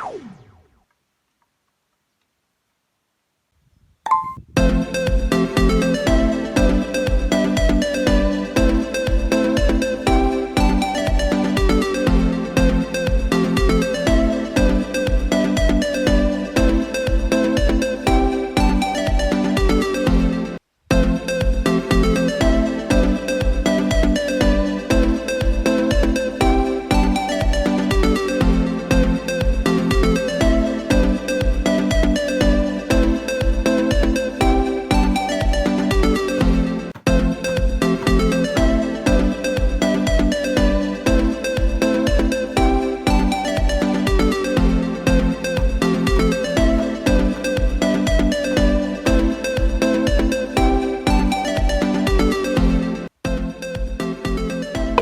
ส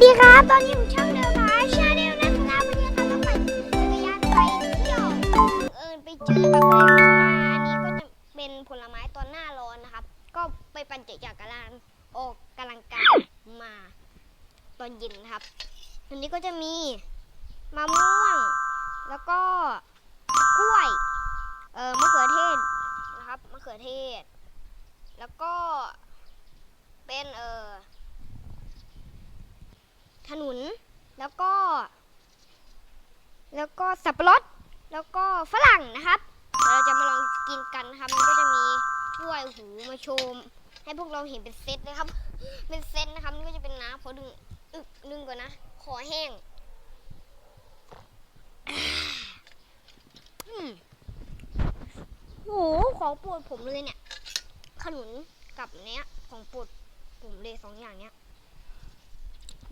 ดีครับ ตอนนี้ผมช่องเดิมพาชาแนลนะครับวันนี้ครับต้องปั่นจักรยานไปเที่ยวเอิญไปเจอกับอะไรมาอันนี้ก็จะเป็นผลไม้ตอนหน้าร้อนนะครับ ก็ไปปั่นจักรยานออกกำลังกายมาตอนเย็นนะครับ อันนี้ก็จะมีมะม่วง แล้วก็กล้วย เอ่อมะเขือเทศนะครับมะเขือเทศ แล้วก็เป็นเอ่อ ขนุน แล้วก็ แล้วก็สับปะรด แล้วก็ฝรั่งนะครับเราจะมาลองกินกันครับมันก็จะมีกล้วยหูมาโชม ให้พวกเราเห็นเป็นเซตนะครับ เป็นเซตนะครับนี่ก็จะเป็นน้ำขอดึงอึกนึงก่อนนะขอแห้งอืมโหของปรดผมเลยเนี่ย ขนุนกับเนี้ย ของปรดผมเลยสองอย่างเนี้ย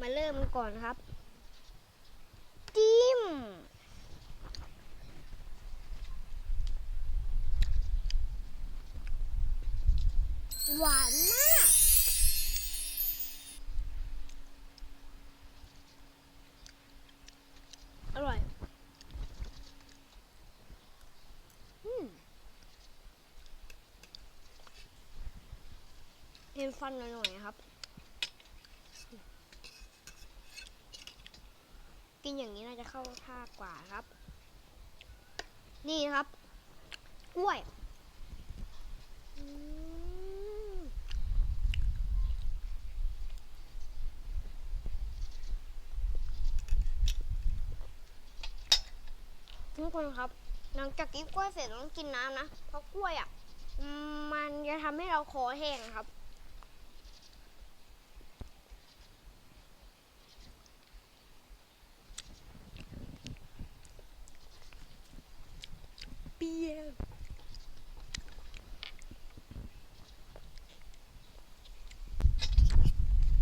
มาเริ่มกันก่อนนะครับ จิ้ม หวานมากอร่อย อืมเค็มฟันหน่อยๆนะครับ กินอย่างนี้น่าจะเข้าท่ากว่าครับ นี่นะครับ กล้วยทุกคนครับ หลังจากกินกล้วยเสร็จต้องกินน้ำนะ เพราะกล้วยอะ มันจะทำให้เราคอแห้งครับ เปรี้ยว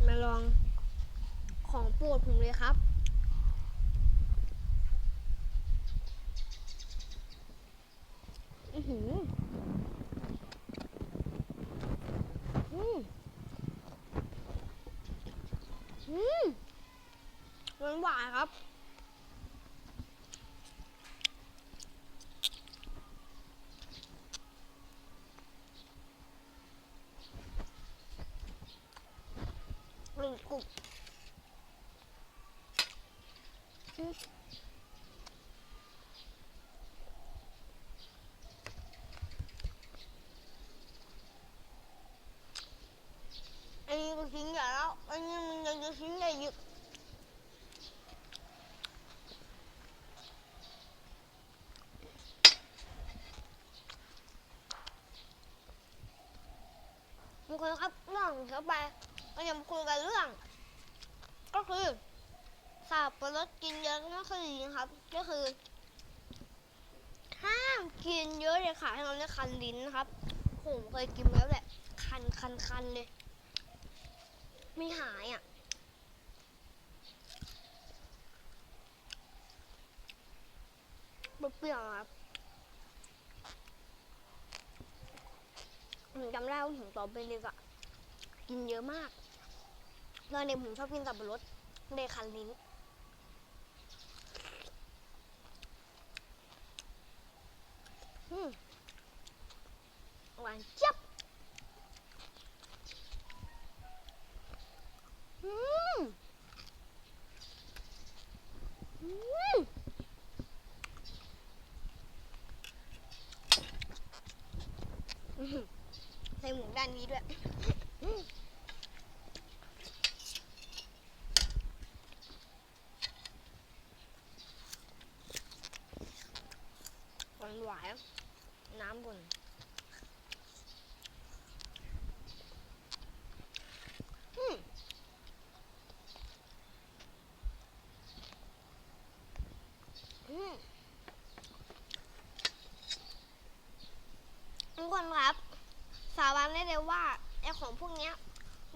มาลอง ดผมเลยครับ อือหืออืมอืมหวานหวานครับ กรุบกรุบ อันนี้ก็ชิ้นใหญ่แล้ว อันนี้มันยังจะชิ้นใหญ่อยู่บางคนครับเรื่องเข้าไปก็ยังคุยกันเรื่อง ก็คือ สับปะรดกินเยอะก็ไม่ค่อยดีนะครับ ก็คือ ห้ามกินเยอะเลยค่ะให้เราได้คันลิ้นนะครับ ผมเคยกินแล้วแหละ คันคันคันเลย ไม่หายอะเปรี้ยวครับผมจำได้ว่าผมตอนเป็นเด็กอะกินเยอะมากตอนเด็กผมชอบกินสับปะรดเลยคันลิ้น หวานจับอืมอืมใส่หมูด้านนี้ด้วยหวานหวาน น้ำบนทุกคนครับ สาบานได้เลยว่าไอของพวกนี้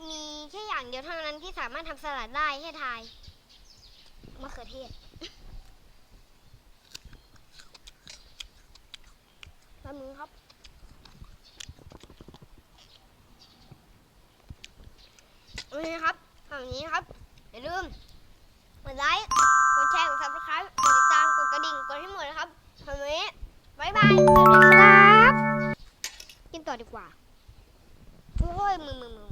มีแค่อย่างเดียวเท่านั้นที่สามารถทำสลัดได้ให้ทายมะเขือเทศ ป๊บนึงครับ โอเคครับทางนี้ครับ อย่าลืม กดไลค์ กดแชร์ กดซับสไครต์กดติดตาม กดกระดิ่ง กดให้หมดนะครับทำอย่างนี้บายบายสวัสดีครับ กินต่อดีกว่าโอ้ยมือมือมือ